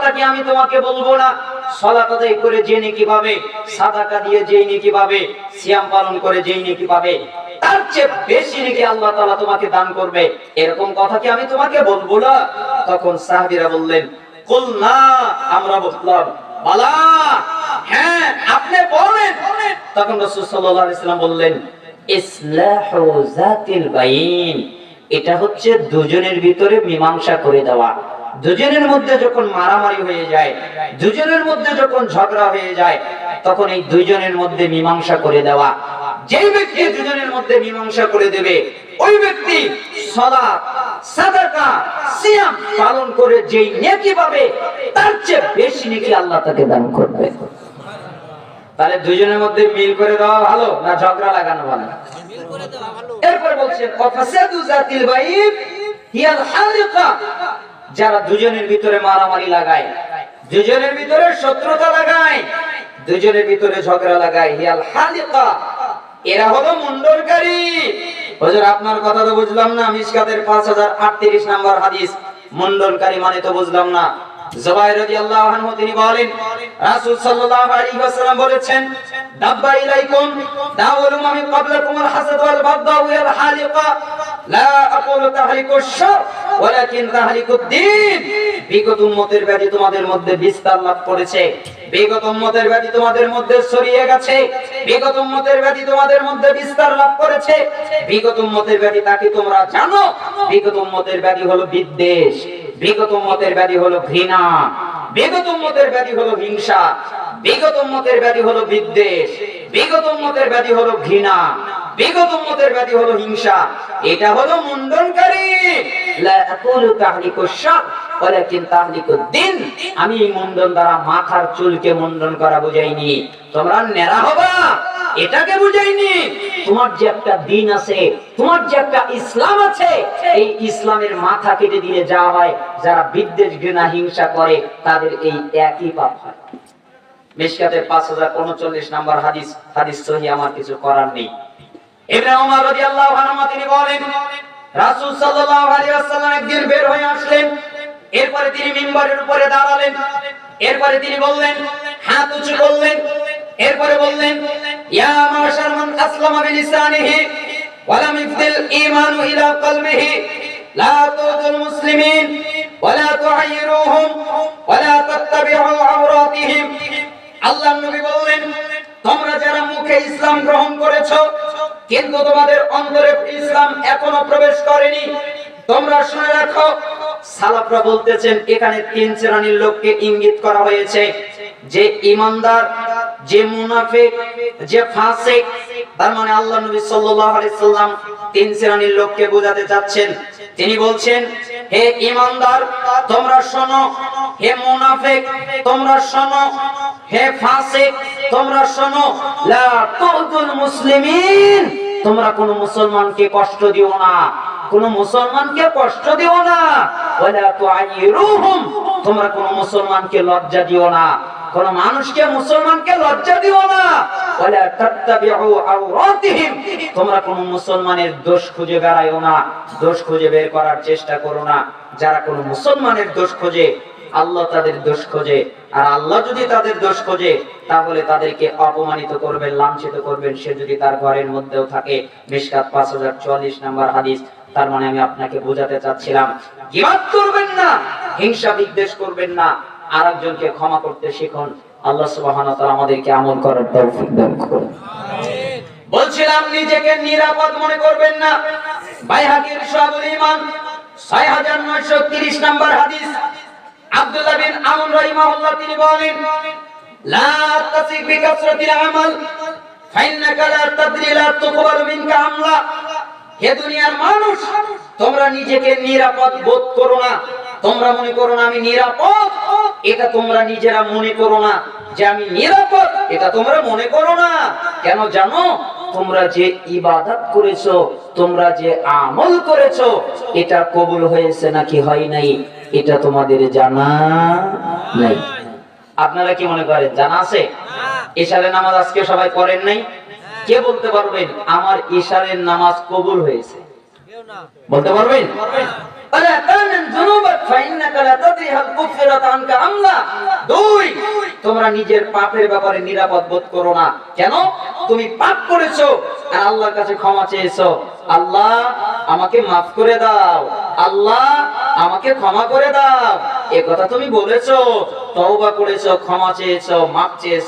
সাহাবীরা আমি তোমাকে বলব না। সলাত আদায় করে যে নেকি পাবে, সাদাকা দিয়ে যেই নেকি পাবে, সিয়াম পালন করে যেই নেকি পাবে, তার চেয়ে বেশি নাকি আল্লাহ তোমাকে দান করবে। এরকম কথা কি আমি তোমাকে বলব না? তখন সাহাবীরা বললেন আমরা বললাম বালা হ্যাঁ আপনি বলেন। তখন সাল্লাম বললেন এটা হচ্ছে দুজনের ভিতরে মীমাংসা করে দেওয়া। দুজনের মধ্যে যখন মারামারি হয়ে যায়, দুজনের মধ্যে যখন ঝগড়া হয়ে যায়, তখন এই দুজনের মধ্যে মীমাংসা করে দেওয়া। যেই ব্যক্তি দুজনের মধ্যে মীমাংসা করে দেবে, ওই ব্যক্তি সালাত সাদাকা, সিয়াম পালন করে যেই নেকি পাবে, তার চেয়ে বেশি নেকি আল্লাহ তাকে দান করবে। তাহলে মধ্যে মিল করে দেওয়া ভালো না ঝগড়া লাগানো ভালো? এরপর অফাসাদু জাতিল বাইব হালিকা। যারা দুজনের ভিতরে মারামারি লাগায়, দুজনের ভিতরে শত্রুতা লাগায়, দুজনের ভিতরে ঝগড়া লাগায়, হিয়াল হালিকা। এরা হলো মুন্ডনকারী হুজুর, আপনার কথা তো বুঝলাম না মিশকাতের 5038 নাম্বার হাদিস মুন্ডনকারী মানে তো বুঝলাম না। জুবাইর রাদিয়াল্লাহু আনহু তিনি বলেন, রাসূল সাল্লাল্লাহু আলাইহি ওয়াসাল্লাম বলেছেন, দাব্বা ইলাইকুম দাওয়াল উমামি ক্বাবলাকুমুল হাসাদ ওয়াল বাগদা ওয়াল হালিকা, লা আকুলু তাহলিকুশ শার ওয়ালাকিন তাহলিকুদ দ্বীন বিগত উম্মতের ব্যাধি তোমাদের মধ্যে বিস্তার লাভ করেছে। বিগত উম্মতের ব্যাধি তোমাদের মধ্যে ছড়িয়ে গেছে। বিগত উম্মতের ব্যাধি তোমাদের মধ্যে বিস্তার লাভ করেছে। বিগত উম্মতের ব্যাধি তাকে তোমরা জানো। বিগত উম্মতের ব্যাধি হলো বিদ্বেষ। বিগত মতের ব্যাধি হলো ঘৃণা। বিগত মতের ব্যাধি হলো হিংসা। বিগত মতের ব্যাধি হলো বিদ্বেষ। বিগত মতের ব্যাধি হলো ঘৃণা। বিগত মতের ব্যাধি হলো হিংসা। এটা হলো মুন্ডনকারী। লা আকুলু তাহলিকুশ শার ওয়ালাকিন তাহলিকুদ দিন। আমি মুন্ডন দ্বারা মাথার চুলকে মুন্ডন করা বুঝাইনি। তোমরা হবা, এটাকে বুঝাইনি। তোমার যে একটা দিন আছে, তোমার যে একটা ইসলাম আছে, এই ইসলামের মাথা কেটে দিয়ে যারা বিদ্বেষ, ঘৃণা, হিংসা করে, তাদের এই একই পাপ হয়। পাঁচ হাজার উনচল্লিশ নাম্বার হাদিস হাদিস সহি, আমার কিছু করার নেই। তিনি বলেন, রাসূল সাল্লাল্লাহু আলাইহি ওয়াসাল্লাম একদিন বের হয়ে আসলেন। মিম্বরের উপরে দাঁড়ালেন। এরপরে তিনি বললেন, হাত উঁচু করলেন। এরপরে বললেন, ইয়া মাশার মান আসলামা বিলিসানিহি ওয়া লাম ইফদিল ঈমানু ইলা কলবিহি। লা তুযুল মুসলিমিন ওয়া লা তুআইরুহুম ওয়া লা তাত্তাবিউ আওরাতিহিম। আল্লাহর নবী বললেন, তোমরা যারা মুখে ইসলাম গ্রহণ করেছ, কিন্তু তোমাদের অন্তরে ইসলাম এখনও প্রবেশ করেনি, তোমরা শুনে রাখো সালাফরা বলতেছেন, এখানে তিন শ্রেণির লোককে ইঙ্গিত করা হয়েছে। যে ইমানদার, যে মুনাফিক, যে ফাসিক, তার মানে আল্লাহ নবী সাল্লাল্লাহু আলাইহি সাল্লাম তিন শ্রেণির লোককে বোঝাতে চাচ্ছেন। তিনি বলছেন, হে ইমানদার, তোমরা শোনো। হে মুনাফিক, তোমরা শোনো। হে ফাসিক, তোমরা শোনো। লা তুযুল মুসলিমিন, তোমরা কোন মুসলমানকে কষ্ট দিও না। কোন মুসলমানকে কষ্ট দিও না। তোমরা কোন মুসলমানকে লজ্জা দিও না। কোন মানুষকে মুসলমানকে লজ্জা দিও না। তোমরা কোন মুসলমানের দোষ খুঁজে বেড়াইও না। দোষ খুঁজে বের করার চেষ্টা করো না। যারা কোন মুসলমানের দোষ খোঁজে, আল্লাহ তাদের দোষ খোঁজে। আর আল্লাহ যদি তাদের দোষ খোঁজে, তাহলে তাদেরকে অপমানিত করবেন, লাঞ্ছিত করবেন। সে যদি তার ঘরের মধ্যেও থাকে। মিশকাত পাঁচ হাজার চুয়াল্লিশ নাম্বার হাদিস তার মানে আমি আপনাকে বোঝাতে চাচ্ছিলাম, গিবাদ করবেন না, হিংসা বিদ্বেষ করবেন না, আরেকজনকে ক্ষমা করতে শিখুন। আল্লাহ তাআলা আমাদেরকে আমল করার তৌফিক দান করুন। বলছিলাম, নিজেকে নিরাপদ মনে করবেন না। বাইহাকির শাহুল ঈমান 6930 নাম্বার হাদিস। আব্দুল্লাহ বিন আমর তিনি বলেন, লা তাসিক বিকাসরাতিল আমাল, ফাইন্নাকা লা তাদরি, লা মিনকা আমলা। হে দুনিয়ার মানুষ, তোমরা নিজেকে নিরাপদ বোধ করো না। তোমরা মনে করো না আমি নিরাপদ। এটা তোমরা নিজেরা মনে করো না যে আমি নিরাপদ। এটা তোমরা মনে করো না। কেন জানো? তোমরা যে ইবাদত করেছ, তোমরা যে আমল করেছ, এটা কবুল হয়েছে নাকি হয় নাই? এটা তোমাদের জানা নাই। আপনারা কি মনে করেন, জানা আছে? ইশারের নামাজ আজকে সবাই পড়েন নাই? কে বলতে পারবেন? আমার ইশারের নামাজ কবুল হয়েছে। বলতে পারবেন? কেন? তুমি পাপ করেছ আল্লাহর কাছে ক্ষমা চেয়েছো। আল্লাহ আমাকে মাফ করে দাও। আল্লাহ আমাকে ক্ষমা করে দাও। এ কথা তুমি বলেছ, তওবা করেছ, ক্ষমা চেয়েছো, মাফ চেয়েছো।